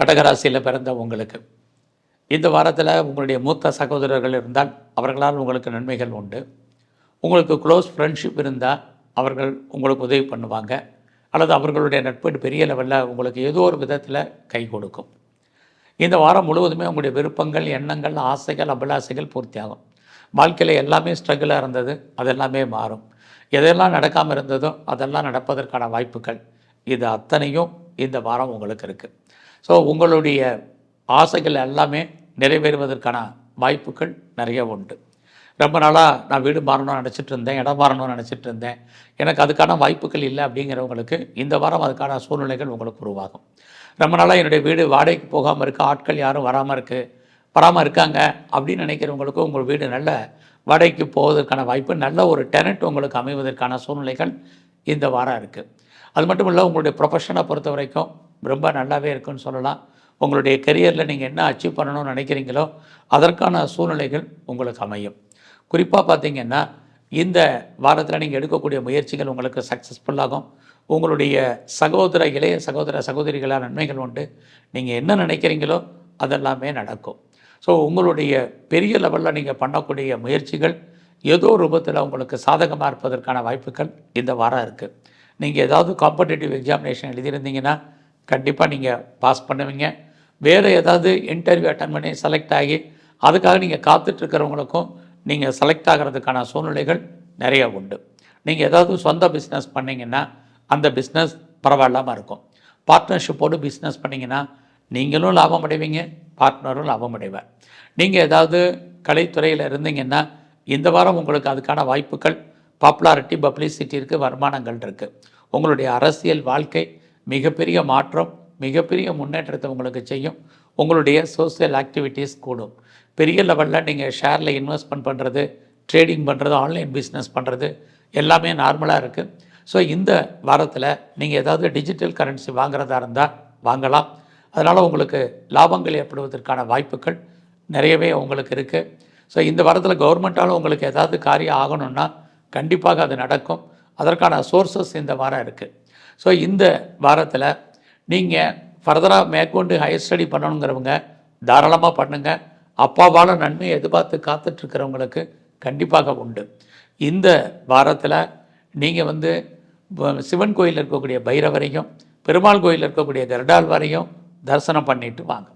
கடகராசியில் பிறந்த உங்களுக்கு. இந்த வாரத்தில் உங்களுடைய மூத்த சகோதரர்கள் இருந்தால் அவர்களால் உங்களுக்கு நன்மைகள் உண்டு. உங்களுக்கு க்ளோஸ் ஃப்ரெண்ட்ஷிப் இருந்தால் அவர்கள் உங்களுக்கு உதவி பண்ணுவாங்க. அல்லது அவர்களுடைய நட்பு பெரிய லெவலில் உங்களுக்கு ஏதோ ஒரு விதத்தில் கை கொடுக்கும். இந்த வாரம் முழுவதுமே உங்களுடைய விருப்பங்கள் எண்ணங்கள் ஆசைகள் அபிலாசைகள் பூர்த்தியாகும். வாழ்க்கையில் எல்லாமே ஸ்ட்ரகிளாக இருந்தது அதெல்லாமே மாறும். எதெல்லாம் நடக்காமல் இருந்ததோ அதெல்லாம் நடப்பதற்கான வாய்ப்புகள். இது அத்தனையும் இந்த வாரம் உங்களுக்கு இருக்குது ஸோ உங்களுடைய ஆசைகள் எல்லாமே நிறைவேறுவதற்கான வாய்ப்புகள் நிறைய உண்டு. ரொம்ப நாளாக நான் வீடு மாறணும்னு நினச்சிட்டு இருந்தேன் இடம் மாறணும்னு நினச்சிட்டு இருந்தேன். எனக்கு அதுக்கான வாய்ப்புகள் இல்லை அப்படிங்கிறவங்களுக்கு இந்த வாரம் அதுக்கான சூழ்நிலைகள் உங்களுக்கு உருவாகும். ரொம்ப நாளாக என்னுடைய வீடு வாடகைக்கு போகாமல் இருக்குது ஆட்கள் யாரும் வராமல் இருக்குது வராமல் இருக்காங்க அப்படின்னு நினைக்கிறவங்களுக்கும் உங்கள் வீடு நல்ல வாடகைக்கு போவதற்கான வாய்ப்பு நல்ல ஒரு டெனட் உங்களுக்கு அமைவதற்கான சூழ்நிலைகள் இந்த வாரம் இருக்குது அது மட்டும் இல்லை உங்களுடைய ப்ரொஃபஷனை பொறுத்த வரைக்கும் ரொம்ப நல்லாவே இருக்குன்னு சொல்லலாம். உங்களுடைய கெரியரில் நீங்கள் என்ன அச்சீவ் பண்ணணும்னு நினைக்கிறீங்களோ அதற்கான சூழ்நிலைகள் உங்களுக்கு அமையும். குறிப்பாக பார்த்தீங்கன்னா இந்த வாரத்தில் நீங்கள் எடுக்கக்கூடிய முயற்சிகள் உங்களுக்கு சக்ஸஸ்ஃபுல்லாகும் உங்களுடைய சகோதர இளைய சகோதர சகோதரிகளாக நன்மைகள் உண்டு. நீங்கள் என்ன நினைக்கிறீங்களோ அதெல்லாமே நடக்கும். ஸோ உங்களுடைய பெரிய லெவலில் நீங்கள் பண்ணக்கூடிய முயற்சிகள் ஏதோ ரூபத்தில் உங்களுக்கு சாதகமாக இருப்பதற்கான வாய்ப்புகள் இந்த வாரம் இருக்குது நீங்கள் ஏதாவது காம்படிட்டிவ் எக்ஸாமினேஷன் எழுதியிருந்தீங்கன்னா கண்டிப்பாக நீங்கள் பாஸ் பண்ணுவீங்க. வேறு ஏதாவது இன்டர்வியூ அட்டன் பண்ணி செலக்ட் ஆகி அதுக்காக நீங்கள் காத்துட்ருக்கிறவங்களுக்கும் நீங்கள் செலக்ட் ஆகிறதுக்கான சூழ்நிலைகள் நிறைய உண்டு. நீங்கள் ஏதாவது சொந்த பிஸ்னஸ் பண்ணீங்கன்னா அந்த பிஸ்னஸ் பரவாயில்லாமல் இருக்கும். பார்ட்னர்ஷிப்போடு பிஸ்னஸ் பண்ணிங்கன்னா நீங்களும் லாபம் அடைவீங்க பார்ட்னரும் லாபம் அடைவார் நீங்கள் ஏதாவது கலைத்துறையில் இருந்தீங்கன்னா இந்த வாரம் உங்களுக்கு அதுக்கான வாய்ப்புகள் பாப்புலாரிட்டி பப்ளிசிட்டி இருக்குது வருமானங்கள் இருக்குது உங்களுடைய அரசியல் வாழ்க்கை மிகப்பெரிய மாற்றம் மிகப்பெரிய முன்னேற்றத்தை உங்களுக்கு செய்யும். உங்களுடைய சோசியல் ஆக்டிவிட்டீஸ் கூடும். பெரிய லெவலில் நீங்கள் ஷேரில் இன்வெஸ்ட்மெண்ட் பண்ணுறது ட்ரேடிங் பண்ணுறது ஆன்லைன் பிஸ்னஸ் பண்ணுறது எல்லாமே நார்மலாக இருக்குது ஸோ இந்த வாரத்தில் நீங்கள் ஏதாவது டிஜிட்டல் கரன்சி வாங்குறதா இருந்தால் வாங்கலாம். அதனால் உங்களுக்கு லாபங்கள் ஏற்படுவதற்கான வாய்ப்புகள் நிறையவே உங்களுக்கு இருக்குது ஸோ இந்த வாரத்தில் கவர்மெண்ட்டாலும் உங்களுக்கு ஏதாவது காரியம் ஆகணும்னா கண்டிப்பாக அது நடக்கும். அதற்கான சோர்ஸஸ் இந்த வாரம் இருக்குது ஸோ இந்த வாரத்தில் நீங்கள் ஃபர்தராக மேற்கொண்டு ஹையர் ஸ்டடி பண்ணணுங்கிறவங்க தாராளமாக பண்ணுங்கள் அப்பாவால் நன்மையை எதிர்பார்த்து காத்துட்ருக்கிறவங்களுக்கு கண்டிப்பாக உண்டு. இந்த வாரத்தில் நீங்கள் வந்து சிவன் கோயிலில் இருக்கக்கூடிய பைரவரையும் பெருமாள் கோயிலில் இருக்கக்கூடிய கருடாழ்வாரையும் தரிசனம் பண்ணிட்டு வாங்க.